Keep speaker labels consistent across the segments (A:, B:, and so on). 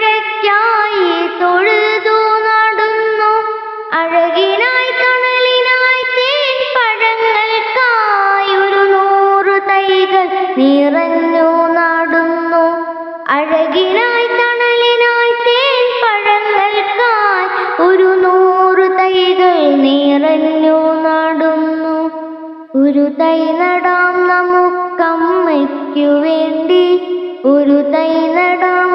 A: മഴയ്ക്കായി തൊഴുതു നടന്നു. അഴകിനായി തണലിനായി തേൻ പഴങ്ങൾക്കായി ഒരു നൂറു തൈകൾ നിറഞ്ഞു നടന്നു. അഴകിനായി തണലിനായി തേൻ പഴങ്ങൾക്കായി ഒരു നൂറു തൈകൾ നിറഞ്ഞു നടന്നു. ഒരു തൈ നടാം നമുക്കമ്മയ്ക്കു വേണ്ടി ഒരു തൈ നടാം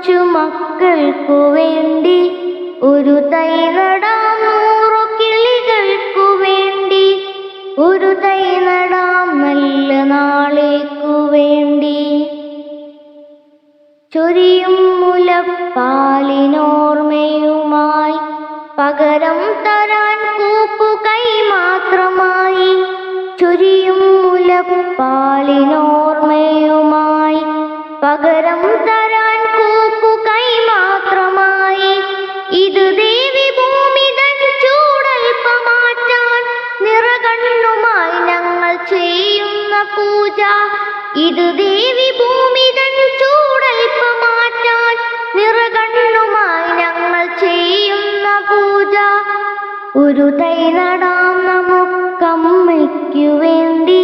A: കൊച്ചുമക്കൾക്കു വേണ്ടി. ഒരു തൈ നടാം നൂറു കിളികൾക്കു വേണ്ടി. ഒരു തൈ നടാം നല്ല നാളേക്കു വേണ്ടി. ചൊരിയും മുലപ്പാലിനോർമ്മയുമായി പകരം തരാൻ കൂപ്പുകൈ മാത്രമായി. ചൊരിയും മുലപ്പാലിനോർമ്മയുമായി പകരം തരാൻ ചെയ്യുന്ന പൂജ. ഇത് ദേവി ഭൂമി തൻ ചൂടൽപ്പമാറ്റാൻ നിറകണ്ണുമായി ഞങ്ങൾ ചെയ്യുന്ന പൂജ. ഒരു തൈ നടാം നമുക്കമ്മയ്ക്കു വേണ്ടി.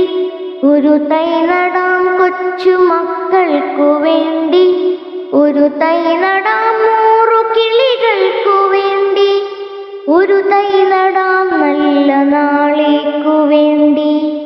A: ഒരു തൈ നടാം കൊച്ചു മക്കൾക്കു വേണ്ടി. ഒരു തൈ നടാം നൂറു കിളികൾക്കു വേണ്ടി. ഒരു തൈ നടാം നല്ല നാളേക്കു വേണ്ടി.